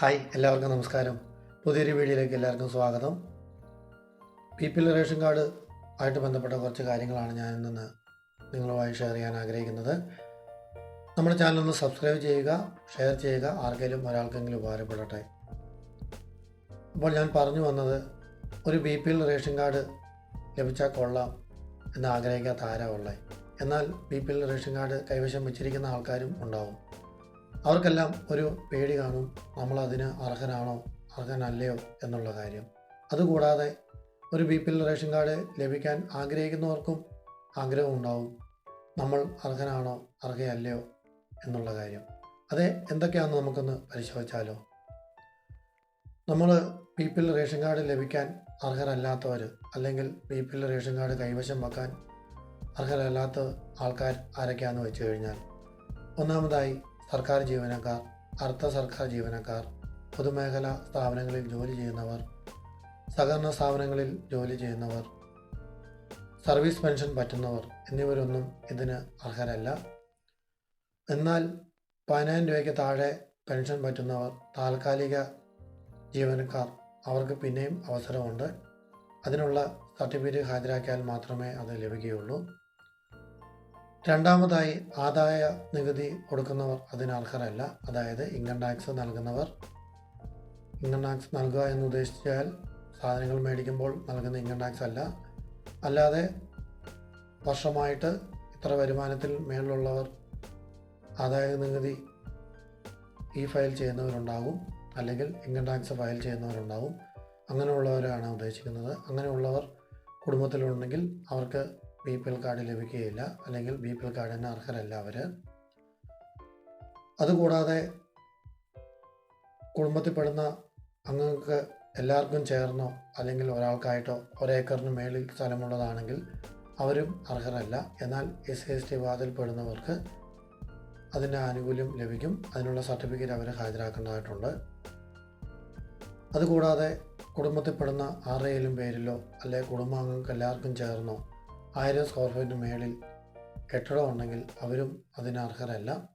Hi എല്ലാവർക്കും നമസ്കാരം. പുതിയൊരു വീഡിയോയിലേക്ക് എല്ലാവർക്കും സ്വാഗതം. P P L ration card ആയിട്ട് ബന്ധപ്പെട്ട കുറച്ച് കാര്യങ്ങളാണ് ഞാൻ ഇന്ന് നിങ്ങളുമായി ഷെയർ ചെയ്യാൻ ആഗ്രഹിക്കുന്നത്. നമ്മുടെ ചാനൽ ഒന്ന് സബ്സ്ക്രൈബ് ചെയ്യുക ഷെയർ ചെയ്യുക ആർക്കെങ്കിലും ഒരാൾക്കെങ്കിലും ഉപകാരപ്പെടട്ടെ. അപ്പോൾ ഞാൻ പറഞ്ഞു വന്നത് ഒരു B P L ration card ലഭിച്ചാൽ കൊള്ളാം എന്ന് ആഗ്രഹിക്കാത്ത ആരാ ഉള്ളത് എന്നാൽ B P L ration card കൈവശം വെച്ചിരിക്കുന്ന ആൾക്കാരും ഉണ്ടാവും. അവർക്കെല്ലാം ഒരു പേടി കാണും. നമ്മളതിന് അർഹനാണോ അർഹനല്ലയോ എന്നുള്ള കാര്യം. അതുകൂടാതെ ഒരു B P L ration card ലഭിക്കാൻ ആഗ്രഹിക്കുന്നവർക്കും ആഗ്രഹം ഉണ്ടാവും. നമ്മൾ അർഹനാണോ അർഹയല്ലയോ എന്നുള്ള കാര്യം. അത് എന്തൊക്കെയാണെന്ന് നമുക്കൊന്ന് പരിശോധിച്ചാലോ? നമ്മൾ B P L ration card ലഭിക്കാൻ അർഹരല്ലാത്തവർ അല്ലെങ്കിൽ B P L ration card കൈവശം വെക്കാൻ അർഹരല്ലാത്ത ആൾക്കാർ ആരൊക്കെയാണെന്ന് വെച്ച് കഴിഞ്ഞാൽ ഒന്നാമതായി സർക്കാർ ജീവനക്കാർ അർദ്ധ സർക്കാർ ജീവനക്കാർ പൊതുമേഖലാ സ്ഥാപനങ്ങളിൽ ജോലി ചെയ്യുന്നവർ സഹകരണ സ്ഥാപനങ്ങളിൽ ജോലി ചെയ്യുന്നവർ സർവീസ് പെൻഷൻ പറ്റുന്നവർ എന്നിവരൊന്നും ഇതിന് അർഹരല്ല. എന്നാൽ പതിനായിരം രൂപയ്ക്ക് താഴെ പെൻഷൻ പറ്റുന്നവർ താൽക്കാലിക ജീവനക്കാർ അവർക്ക് പിന്നെയും അവസരമുണ്ട്. അതിനുള്ള സർട്ടിഫിക്കറ്റ് ഹാജരാക്കിയാൽ മാത്രമേ അത് ലഭിക്കുകയുള്ളൂ. രണ്ടാമതായി ആദായ നികുതി കൊടുക്കുന്നവർ അതിന് അർഹരല്ല. അതായത് ഇൻകം ടാക്സ് നൽകുന്നവർ ഇൻകം ടാക്സ് നൽകുക എന്ന് ഉദ്ദേശിച്ചാൽ സാധനങ്ങൾ മേടിക്കുമ്പോൾ നൽകുന്ന ഇൻകം ടാക്സ് അല്ല. അല്ലാതെ വർഷമായിട്ട് ഇത്ര വരുമാനത്തിൽ മേളിലുള്ളവർ ആദായ നികുതി ഈ ഫയൽ ചെയ്യുന്നവരുണ്ടാകും അല്ലെങ്കിൽ ഇൻകം ടാക്സ് ഫയൽ ചെയ്യുന്നവരുണ്ടാകും അങ്ങനെയുള്ളവരാണ് ഉദ്ദേശിക്കുന്നത്. അങ്ങനെയുള്ളവർ കുടുംബത്തിലുണ്ടെങ്കിൽ അവർക്ക് ബി പി എൽ കാർഡ് ലഭിക്കുകയില്ല. അല്ലെങ്കിൽ ബി പി എൽ കാർഡിന് അർഹരല്ല അവർ അതുകൂടാതെ കുടുംബത്തിൽപ്പെടുന്ന അംഗങ്ങൾക്ക് എല്ലാവർക്കും ചേർന്നോ അല്ലെങ്കിൽ ഒരാൾക്കായിട്ടോ ഒരേക്കറിന് മേളിൽ സ്ഥലമുള്ളതാണെങ്കിൽ അവരും അർഹരല്ല. എന്നാൽ എസ് സി എസ് ടി വാതിൽപ്പെടുന്നവർക്ക് അതിന്റെ ആനുകൂല്യം ലഭിക്കും. അതിനുള്ള സർട്ടിഫിക്കറ്റ് അവർ ഹാജരാക്കേണ്ടതായിട്ടുണ്ട്. അതുകൂടാതെ കുടുംബത്തിൽപ്പെടുന്ന ആരുടെയും പേരിലോ അല്ലെങ്കിൽ കുടുംബാംഗങ്ങൾക്ക് എല്ലാവർക്കും ചേർന്നോ ആയിരം സ്ക്വയർ ഫീറ്റിന് മേളിൽ കെട്ടിടം ഉണ്ടെങ്കിൽ അവരും അതിന് അർഹരല്ല.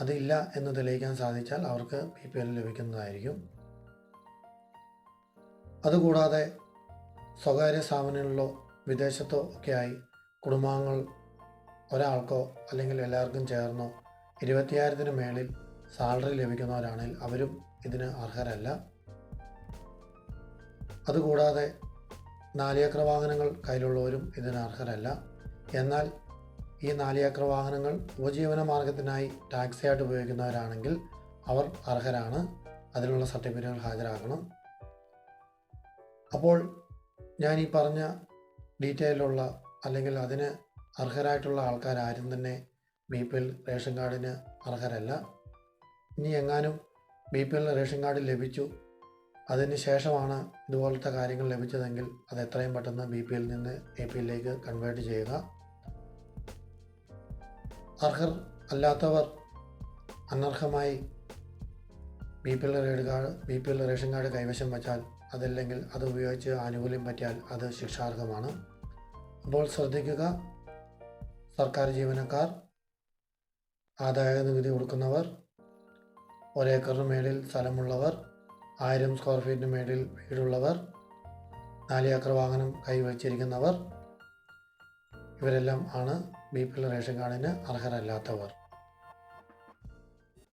അതില്ല എന്ന് തെളിയിക്കാൻ സാധിച്ചാൽ അവർക്ക് പി പി എൽ ലഭിക്കുന്നതായിരിക്കും. അതുകൂടാതെ സ്വകാര്യ സ്ഥാപനങ്ങളിലോ വിദേശത്തോ ഒക്കെയായി കുടുംബാംഗങ്ങൾ ഒരാൾക്കോ അല്ലെങ്കിൽ എല്ലാവർക്കും ചേർന്നോ ഇരുപത്തിയായിരത്തിന് മേളിൽ സാലറി ലഭിക്കുന്നവരാണെങ്കിൽ അവരും ഇതിന് അർഹരല്ല. അതുകൂടാതെ നാലിയേക്കർ വാഹനങ്ങൾ കയ്യിലുള്ളവരും ഇതിന് അർഹരല്ല. എന്നാൽ ഈ നാലുചക്ര വാഹനങ്ങൾ ഉപജീവന മാർഗത്തിനായി ടാക്സിയായിട്ട് ഉപയോഗിക്കുന്നവരാണെങ്കിൽ അവർ അർഹരാണ്. അതിനുള്ള സർട്ടിഫിക്കറ്റുകൾ ഹാജരാക്കണം അപ്പോൾ ഞാൻ ഈ പറഞ്ഞ ഡീറ്റെയിലുള്ള അല്ലെങ്കിൽ അതിന് അർഹരായിട്ടുള്ള ആൾക്കാർ ആരും തന്നെ ബി പി എൽ റേഷൻ കാർഡിന് അർഹരല്ല. ഇനി എങ്ങാനും B P L ration card ലഭിച്ചു അതിന് ശേഷമാണ് ഇതുപോലത്തെ കാര്യങ്ങൾ ലഭിച്ചതെങ്കിൽ അത് എത്രയും പെട്ടെന്ന് ബി പി എല്ലിൽ നിന്ന് എ പി എല്ലിലേക്ക് കൺവേർട്ട് ചെയ്യുക. അർഹർ അല്ലാത്തവർ അനർഹമായി B P L rad card B P L ration card കൈവശം വച്ചാൽ അതല്ലെങ്കിൽ അത് ഉപയോഗിച്ച് ആനുകൂല്യം പറ്റിയാൽ അത് ശിക്ഷാർഹമാണ്. അപ്പോൾ ശ്രദ്ധിക്കുക സർക്കാർ ജീവനക്കാർ ആദായ നികുതി കൊടുക്കുന്നവർ ഒരേക്കറിന് മേളിൽ സ്ഥലമുള്ളവർ ആയിരം സ്ക്വയർ ഫീറ്റിന് മേളിൽ വീടുള്ളവർ നാല് വാഹനം കൈവച്ചിരിക്കുന്നവർ ഇവരെല്ലാം ആണ് ബി പി എൽ റേഷൻ കാർഡിന് അർഹരല്ലാത്തവർ.